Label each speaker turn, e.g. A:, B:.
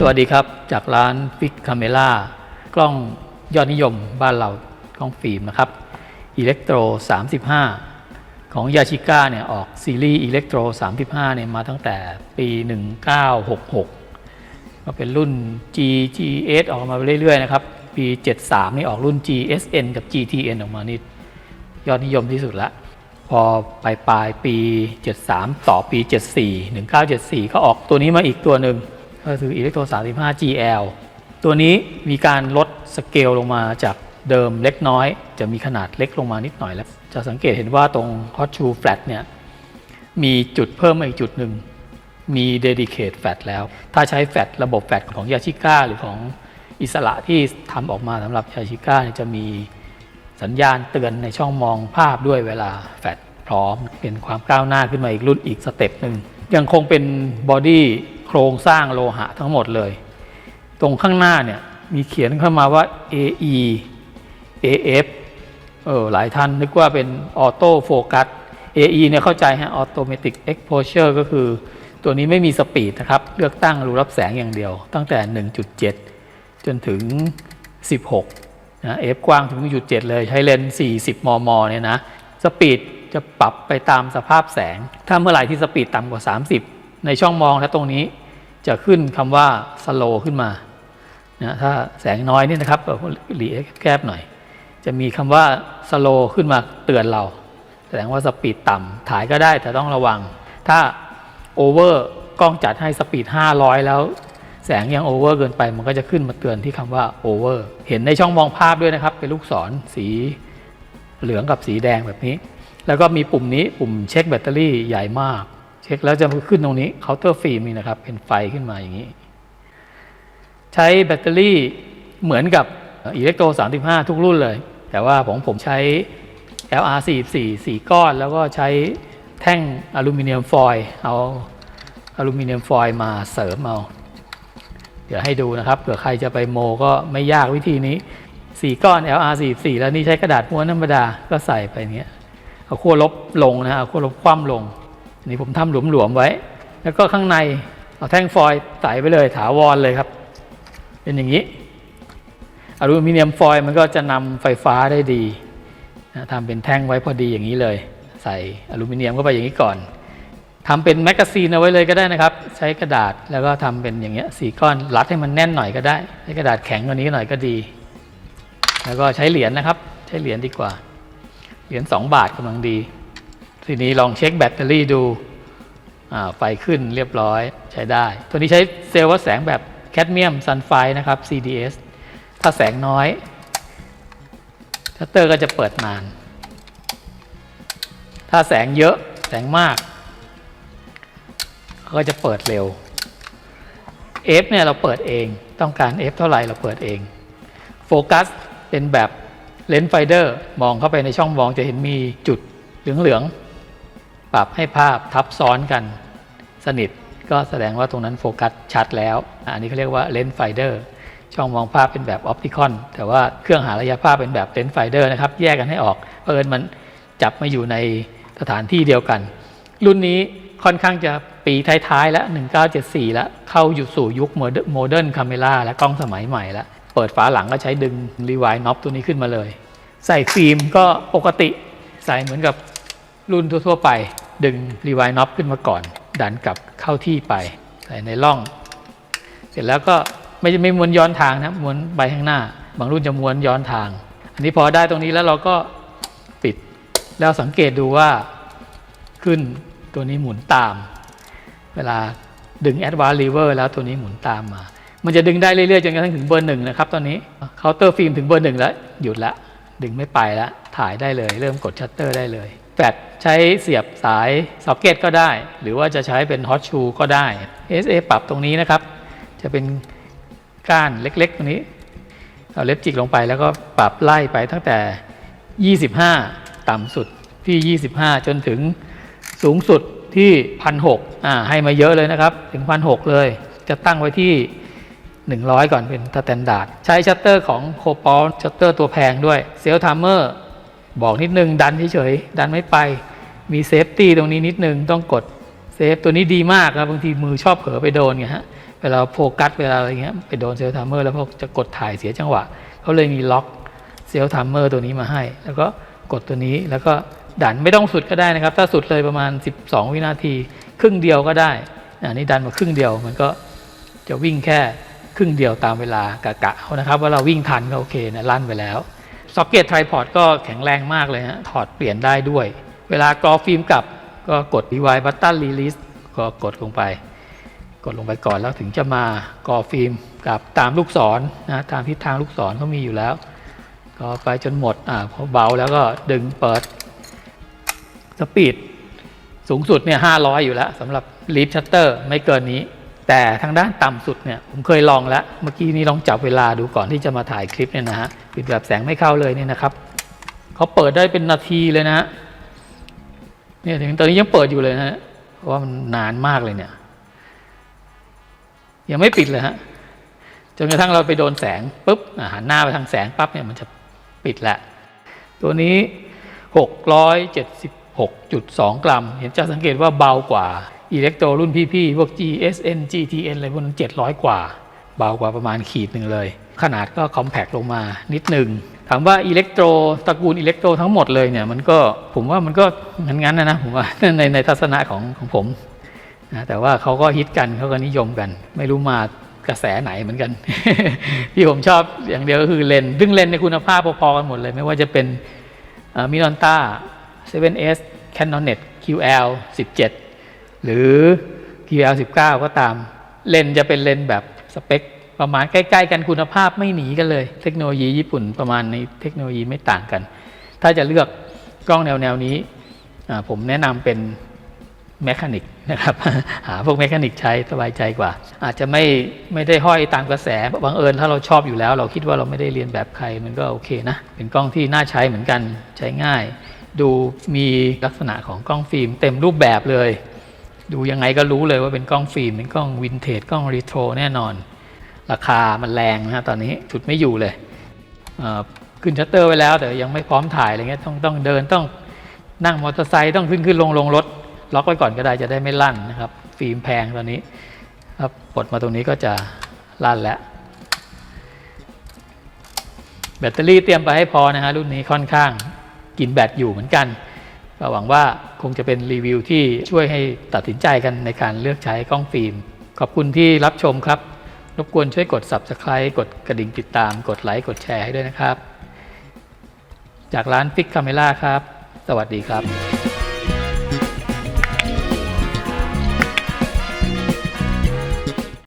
A: สวัสดีครับ จากร้านฟิกคาเมล่ากล้องยอดนิยมบ้านเรากล้องฟิล์มนะครับอิเล็กโตร35 ของยาชิก้าเนี่ยออกซีรีส์อิเล็กโตร35เนี่ยมาตั้งแต่ปี 1966 ก็เป็นรุ่น GGS ออกมาเรื่อยๆนะครับ ปี 73 นี่ออกรุ่น GSN กับ GTN ออกมานี่ยอดนิยมที่สุดละพอปลายปลายปี 73 ต่อปี 74 1974 ก็ออกตัวนี้มาอีกตัวหนึ่ง ก็คืออิเล็กโทร35 GL ตัวนี้มีการลดสเกลลงมาจากเดิมเล็กน้อย จะมีขนาดเล็กลงมานิดหน่อยแล้ว จะสังเกตเห็นว่าตรง Hot Shoe Flat เนี่ยมีจุดเพิ่มมาอีกจุดหนึ่ง มี Dedicate Flat แล้ว ถ้าใช้แฟลตระบบแฟลตของยาชิก้าหรือของอิสระที่ทำออกมาสำหรับยาชิก้าจะมีสัญญาณเตือนในช่องมองภาพด้วยเวลาแฟลตพร้อม เป็นความก้าวหน้าขึ้นมาอีกรุ่นอีกสเต็ปหนึ่งยังคงเป็นบอดี้ โครงสร้างโลหะทั้งหมดเลย ตรงข้างหน้าเนี่ยมีเขียนเข้ามาว่า AE AF เออหลายท่านนึกว่าเป็นออโต้โฟกัส AE เนี่ยเข้าใจฮะ Automatic Exposure ก็คือตัวนี้ไม่มีสปีดนะครับ เลือกตั้งรูรับแสงอย่างเดียว ตั้งแต่ 1.7 จนถึง 16 นะ F กว้างถึง 1.7 เลย ใช้เลนส์ 40 มม เนี่ยนะ สปีดจะปรับไปตามสภาพแสง ถ้าเมื่อไหร่ที่สปีดต่ำกว่า 30 ในช่องมองและตรงนี้จะขึ้นคำว่า slow ขึ้นมานะถ้าแสงน้อยนี่นะครับหลีแคบหน่อย จะมีคำว่า slow ขึ้นมาเตือนเรา แสดงว่าสปีดต่ำถ่ายก็ได้แต่ต้องระวัง ถ้าโอเวอร์กล้องจัดให้สปีด 500 แล้ว แสงยังโอเวอร์เกินไป มันก็จะขึ้นมาเตือนที่คำว่าโอเวอร์เห็นในช่องมองภาพด้วยนะครับ เป็นลูกศรสีเหลืองกับสีแดงแบบนี้ แล้วก็มีปุ่มนี้ปุ่มเช็คแบตเตอรี่ใหญ่มาก เช็คแล้วจะขึ้นตรงนี้เคาน์เตอร์ฟิล์มนี่นะครับ เป็นไฟขึ้นมาอย่างนี้ ใช้แบตเตอรี่เหมือนกับอิเล็กโตร35 ทุกรุ่นเลย แต่ว่าผมผมใช้ LR44 4 ก้อน แล้วก็ใช้แท่งอลูมิเนียมฟอยล์เอาอลูมิเนียมฟอยล์มาเสริมเอา เดี๋ยวให้ดูนะครับเผื่อใครจะไปโมก็ไม่ยากวิธีนี้ 4 ก้อน LR44 แล้วนี่ใช้กระดาษม้วนธรรมดาก็ใส่ไปเนี้ยเอาขั้วลบลงนะเอาขั้วลบคว่ำลง นนี้ผมทำหลวมๆไว้ แล้วก็ข้างในเอาแท่งฟอยล์ใส่ไปเลยถาวรเลยครับ เป็นอย่างนี้อลูมิเนียมฟอยล์มันก็จะนำไฟฟ้าได้ดีนะทำเป็นแท่งไว้พอดีอย่างนี้เลย ใส่อลูมิเนียมเข้าไปอย่างนี้ก่อนทำเป็นแมกกาซีนเอาไว้เลยก็ได้นะครับ ใช้กระดาษแล้วก็ทำเป็นอย่างเงี้ยสี่ก้อนรัดให้มันแน่นหน่อยก็ได้ใช้กระดาษแข็งกว่านี้หน่อยก็ดี แล้วก็ใช้เหรียญนะครับ ใช้เหรียญดีกว่า เหรียญ2บาทกำลังดี ทีนี้ลองเช็คแบตเตอรี่ดูไฟขึ้นเรียบร้อยใช้ได้ ตัวนี้ใช้เซลล์วัดแสงแบบแคดเมียมซันไฟนะครับ CDS ถ้าแสงน้อยชัตเตอร์ก็จะเปิดนาน ถ้าแสงเยอะแสงมาก ก็จะเปิดเร็ว F เนี่ยเราเปิดเองต้องการ F เท่าไหร่เราเปิดเองโฟกัสเป็นแบบเลนส์ไฟเดอร์มองเข้าไปในช่องมองจะเห็นมีจุดเหลืองๆ ปรับให้ภาพทับซ้อนกัน สนิทก็แสดงว่าตรงนั้นโฟกัสชัดแล้ว อันนี้เขาเรียกว่าเลนส์ไฟเดอร์ช่องมองภาพเป็นแบบออปติคอนแต่ว่าเครื่องหาระยะภาพเป็นแบบเลนส์ไฟเดอร์นะครับ แยกกันให้ออกเพราะเอิญมันจับมาอยู่ในสถานที่เดียวกัน รุ่นนี้ค่อนข้างจะปีท้ายๆแล้ว 1974 แล้ว เข้าอยู่สู่ยุคโมเดิร์นคาเมล่าและกล้องสมัยใหม่แล้ว เปิดฝาหลังก็ใช้ดึงรีไวน์น็อปตัวนี้ขึ้นมาเลย ใส่ฟิล์มก็ปกติใส่เหมือนกับรุ่นทั่วๆไป ดึงรีไวน์น็อปขึ้นมาก่อน ดันกลับเข้าที่ไปใส่ในร่อง เสร็จแล้วก็ไม่ไม่ม้วนย้อนทางนะม้วนไปข้างหน้า บางรุ่นจะม้วนย้อนทาง อันนี้พอได้ตรงนี้แล้วเราก็ปิด แล้วสังเกตดูว่าขึ้นตัวนี้หมุนตาม เวลาดึง Advanced Lever แล้วตัวนี้หมุนตามมา มันจะดึงได้เรื่อยๆจนกระทั่งถึงเบอร์หนึ่งนะครับ ตอนนี้เคาน์เตอร์ฟิล์มถึงเบอร์หนึ่งแล้วหยุดละดึงไม่ไปล้วถ่ายได้เลย เริ่มกดชัตเตอร์ได้เลย แฟลชใช้เสียบสายซ็อกเก็ตก็ได้ หรือว่าจะใช้เป็นฮอตชูก็ได้ SA ปรับตรงนี้นะครับ จะเป็นก้านเล็กๆตรงนี้ เอาเล็บจิกลงไปแล้วก็ปรับไล่ไปตั้งแต่ 25 ต่ำสุดที่ 25 จนถึงสูงสุดที่พันหกอ่าให้มาเยอะเลยนะครับ ถึงพันหกเลย จะตั้งไว้ที่ 100 ก่อนเป็นสแตนดาร์ดใช้ชัตเตอร์ของโคปอลชัตเตอร์ตัวแพงด้วยเซลทามเมอร์ บอกนิดนึง ดันเฉยๆดันไม่ไป มีเซฟตี้ตรงนี้นิดนึงต้องกดเซฟตัวนี้ดีมากครับบางทีมือชอบเผลอไปโดนไงฮะเวลาโฟกัสเวลาอะไรเงี้ยไปโดนเซลล์ไทม์เมอร์แล้วพวกจะกดถ่ายเสียจังหวะเขาเลยมีล็อกเซลล์ไทม์เมอร์ตัวนี้มาให้ แล้วก็กดตัวนี้แล้วก็ดันไม่ต้องสุดก็ได้นะครับ ถ้าสุดเลยประมาณ 12 วินาที ครึ่งเดียวก็ได้อันนี้ดันมาครึ่งเดียวมันก็จะวิ่งแค่ครึ่งเดียวตามเวลากะกะเอานะครับ ว่าเราวิ่งทันก็โอเคนะลั่นไปแล้ว ซ็อกเก็ตไทรพอดก็แข็งแรงมากเลยฮะถอดเปลี่ยนได้ด้วย เวลากรอฟิล์มกลับก็กด rewind button release ก็กดลงไป กดลงไปก่อนแล้วถึงจะมากรอฟิล์มกลับตามลูกศรนะตามทิศทางลูกศรเขามีอยู่แล้วก็ไปจนหมดอ่าพอเบาแล้วก็ดึงเปิดสปีดสูงสุดเนี่ย500อยู่แล้วสำหรับ lead shutter ไม่เกินนี้ แต่ทางด้านต่ำสุดเนี่ยผมเคยลองแล้ว เมื่อกี้นี้ลองจับเวลาดูก่อนที่จะมาถ่ายคลิปเนี่ยนะฮะปิดแบบแสงไม่เข้าเลยเนี่ยนะครับเขาเปิดได้เป็นนาทีเลยนะฮะเนี่ยถึงตอนนี้ยังเปิดอยู่เลยนะเพราะว่ามันนานมากเลยเนี่ย ยังไม่ปิดเลยฮะจนกระทั่งเราไปโดนแสงปุ๊บหันหน้าไปทางแสงปั๊บเนี่ยมันจะปิดละตัวนี้ 676.2 กรัม เห็นจะสังเกตว่าเบากว่า อิเล็กโตรรุ่นพี่ๆพวก GSN GTN อะไรพวกนั้น700 กว่า เบากว่าประมาณขีดหนึ่งเลย ขนาดก็คอมแพคลงมานิดหนึ่งถามว่าอิเล็กโตรตระกูลอิเล็กโตรทั้งหมดเลยเนี่ยมันก็ผมว่ามันก็งั้นๆนะนะผมว่าในในทัศนะของของผมนะแต่ว่าเขาก็ฮิตกันเขาก็นิยมกัน ไม่รู้มากระแสไหนเหมือนกัน ที่ผมชอบอย่างเดียวก็คือเลนส์ซึ่งเลนในคุณภาพพอๆกันหมดเลย ไม่ว่าจะเป็นมิรอนต้า 7S Canonet QL 17 หรือ QL 19 ก็ตาม เลนจะเป็นเลนแบบสเปค ประมาณใกล้ ๆ กันคุณภาพไม่หนีกันเลย เทคโนโลยีญี่ปุ่นประมาณในเทคโนโลยีไม่ต่างกัน ถ้าจะเลือกกล้องแนวแนวๆนี้ ผมแนะนำเป็นแมคานิกนะครับหาพวกแมคานิกใช้สบายใจกว่า อาจจะไม่ไม่ได้ห้อยตามกระแสบังเอิญถ้าเราชอบอยู่แล้ว เราคิดว่าเราไม่ได้เรียนแบบใครมันก็โอเคนะ เป็นกล้องที่น่าใช้เหมือนกันใช้ง่าย ดูมีลักษณะของกล้องฟิล์มเต็มรูปแบบเลย ดูยังไงก็รู้เลยว่าเป็นกล้องฟิล์มเป็นกล้องวินเทจกล้องรีโทรแน่นอน ราคามันแรงนะฮะตอนนี้ฉุดไม่อยู่เลยขึ้นชัตเตอร์ไว้แล้วแต่ยังไม่พร้อมถ่ายอะไรเงี้ยต้องต้องเดินต้องนั่งมอเตอร์ไซค์ต้องขึ้นขึ้นลงลงรถ ล็อกไว้ก่อนก็ได้จะได้ไม่ลั่นนะครับ ฟิล์มแพงตอนนี้ครับปลดมาตรงนี้ก็จะลั่นแล้วแบตเตอรี่เตรียมไปให้พอนะฮะรุ่นนี้ค่อนข้างกินแบตอยู่เหมือนกัน ก็หวังว่าคงจะเป็นรีวิวที่ช่วยให้ตัดสินใจกันในการเลือกใช้กล้องฟิล์ม ขอบคุณที่รับชมครับ รบกวนช่วยกด Subscribe กดกระดิ่งติดตาม กดไลค์ กดแชร์ให้ด้วยนะครับ จากร้านฟิกคาเมล่าครับ สวัสดีครับ